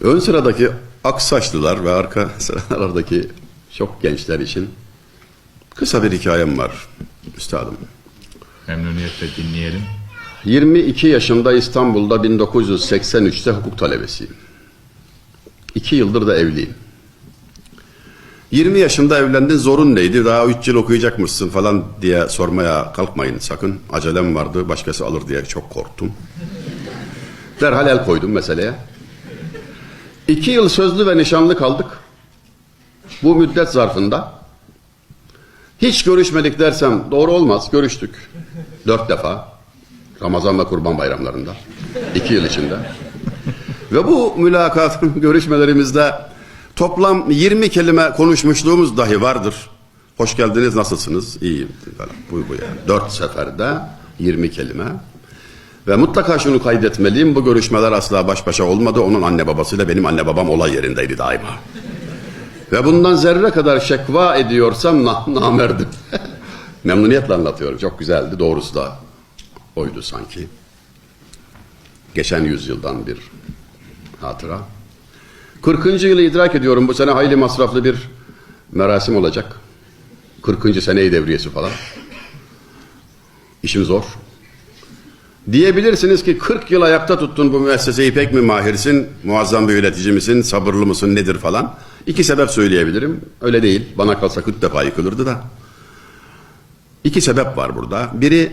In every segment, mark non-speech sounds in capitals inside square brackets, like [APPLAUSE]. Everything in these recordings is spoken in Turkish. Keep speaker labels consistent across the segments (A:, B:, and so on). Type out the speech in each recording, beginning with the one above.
A: Ön sıradaki aksaçlılar ve arka [LAUGHS] sıralardaki çok gençler için kısa bir hikayem var üstadım.
B: Memnuniyetle dinleyelim.
A: 22 yaşımda İstanbul'da 1983'te hukuk talebesiyim. 2 yıldır da evliyim. 20 yaşında evlendin zorun neydi? Daha 3 yıl okuyacakmışsın falan diye sormaya kalkmayın sakın. Acelem vardı başkası alır diye çok korktum. Derhal el koydum meseleye. 2 yıl sözlü ve nişanlı kaldık. Bu müddet zarfında hiç görüşmedik dersem doğru olmaz. Görüştük. Dört defa. Ramazan ve Kurban bayramlarında. iki yıl içinde. Ve bu mülakat [LAUGHS] görüşmelerimizde toplam 20 kelime konuşmuşluğumuz dahi vardır. Hoş geldiniz, nasılsınız? İyiyim. Bu, bu yani. Dört seferde 20 kelime. Ve mutlaka şunu kaydetmeliyim. Bu görüşmeler asla baş başa olmadı. Onun anne babasıyla benim anne babam olay yerindeydi daima. Ve bundan zerre kadar şekva ediyorsam na namerdim. [LAUGHS] Memnuniyetle anlatıyorum. Çok güzeldi. Doğrusu da oydu sanki. Geçen yüzyıldan bir hatıra. 40. yılı idrak ediyorum. Bu sene hayli masraflı bir merasim olacak. 40. seneyi devriyesi falan. İşim zor. Diyebilirsiniz ki 40 yıl ayakta tuttun bu müesseseyi pek mi mahirsin, muazzam bir yönetici misin, sabırlı mısın nedir falan. İki sebep söyleyebilirim. Öyle değil. Bana kalsa 40 defa yıkılırdı da. İki sebep var burada. Biri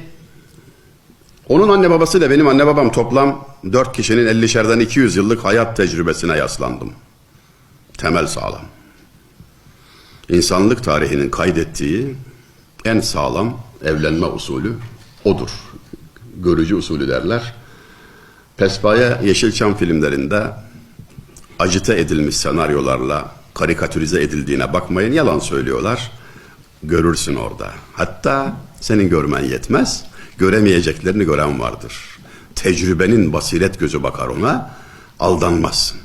A: onun anne babasıyla benim anne babam toplam 4 kişinin 50'şerden 200 yıllık hayat tecrübesine yaslandım. Temel sağlam. İnsanlık tarihinin kaydettiği en sağlam evlenme usulü odur. Görücü usulü derler. Pespaya Yeşilçam filmlerinde acite edilmiş senaryolarla karikatürize edildiğine bakmayın yalan söylüyorlar. Görürsün orada. Hatta senin görmen yetmez. Göremeyeceklerini gören vardır. Tecrübenin basiret gözü bakar ona. Aldanmazsın.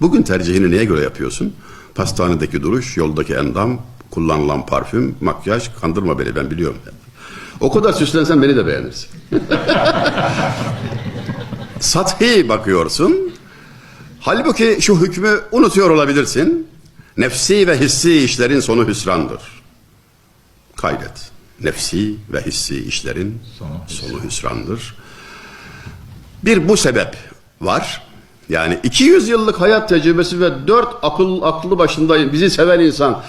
A: Bugün tercihini neye göre yapıyorsun? Pastanedeki duruş, yoldaki endam, kullanılan parfüm, makyaj, kandırma beni ben biliyorum. O kadar süslensen beni de beğenirsin. [LAUGHS] Sathi bakıyorsun. Halbuki şu hükmü unutuyor olabilirsin. Nefsi ve hissi işlerin sonu hüsrandır. Kaydet. Nefsi ve hissi işlerin
B: Sonu
A: sonu hüsrandır. Bir bu sebep var. Yani 200 yıllık hayat tecrübesi ve dört akıl aklı başında bizi seven insan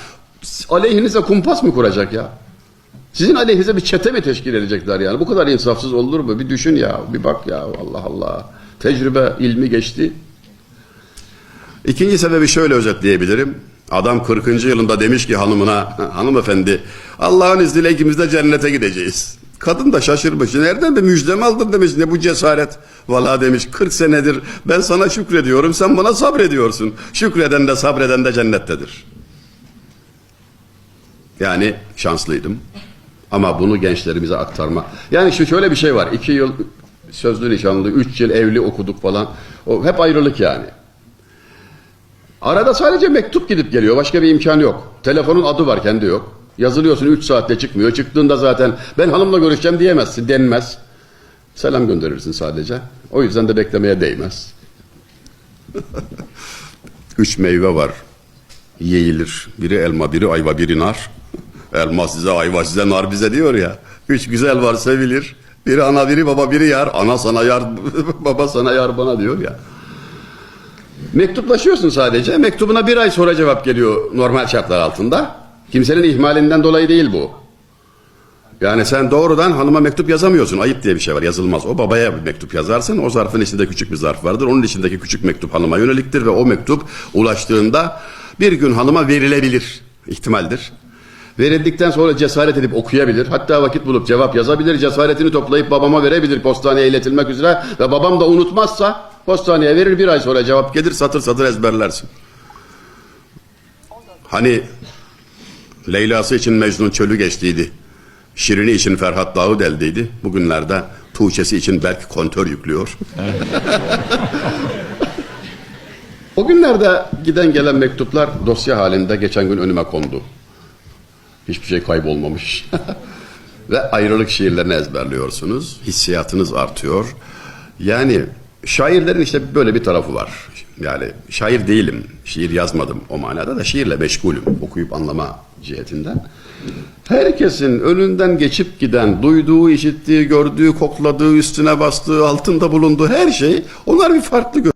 A: aleyhinize kumpas mı kuracak ya? Sizin aleyhinize bir çete mi teşkil edecekler yani? Bu kadar insafsız olur mu? Bir düşün ya, bir bak ya Allah Allah. Tecrübe ilmi geçti. İkinci sebebi şöyle özetleyebilirim. Adam 40. yılında demiş ki hanımına, hanımefendi Allah'ın izniyle ikimiz de cennete gideceğiz. Kadın da şaşırmış. Nereden bir müjdem aldın demiş. Ne bu cesaret? Valla demiş 40 senedir ben sana şükrediyorum. Sen bana sabrediyorsun. Şükreden de sabreden de cennettedir. Yani şanslıydım. Ama bunu gençlerimize aktarma. Yani şu şöyle bir şey var. iki yıl sözlü nişanlı, üç yıl evli okuduk falan. O hep ayrılık yani. Arada sadece mektup gidip geliyor. Başka bir imkan yok. Telefonun adı var kendi yok. Yazılıyorsun 3 saatte çıkmıyor. Çıktığında zaten ben hanımla görüşeceğim diyemezsin denmez. Selam gönderirsin sadece. O yüzden de beklemeye değmez. [LAUGHS] Üç meyve var. Yiyilir. Biri elma, biri ayva, biri nar. Elma size, ayva size, nar bize diyor ya. Üç güzel var sevilir. Biri ana, biri baba, biri yar. Ana sana yar, [LAUGHS] baba sana yar bana diyor ya. Mektuplaşıyorsun sadece. Mektubuna bir ay sonra cevap geliyor normal şartlar altında. Kimsenin ihmalinden dolayı değil bu. Yani sen doğrudan hanıma mektup yazamıyorsun. Ayıp diye bir şey var. Yazılmaz. O babaya bir mektup yazarsın. O zarfın içinde küçük bir zarf vardır. Onun içindeki küçük mektup hanıma yöneliktir ve o mektup ulaştığında bir gün hanıma verilebilir. ihtimaldir. Verildikten sonra cesaret edip okuyabilir. Hatta vakit bulup cevap yazabilir. Cesaretini toplayıp babama verebilir postaneye iletilmek üzere. Ve babam da unutmazsa postaneye verir bir ay sonra cevap gelir satır satır ezberlersin. Hani Leyla'sı için Mecnun çölü geçtiydi. Şirini için Ferhat Dağı deldiydi. Bugünlerde Tuğçe'si için Berk kontör yüklüyor. [LAUGHS] o günlerde giden gelen mektuplar dosya halinde geçen gün önüme kondu. Hiçbir şey kaybolmamış. [LAUGHS] Ve ayrılık şiirlerini ezberliyorsunuz. Hissiyatınız artıyor. Yani şairlerin işte böyle bir tarafı var. Yani şair değilim. Şiir yazmadım o manada da şiirle meşgulüm. Okuyup anlama cihetinden. Herkesin önünden geçip giden, duyduğu, işittiği, gördüğü, kokladığı, üstüne bastığı, altında bulunduğu her şey onlar bir farklı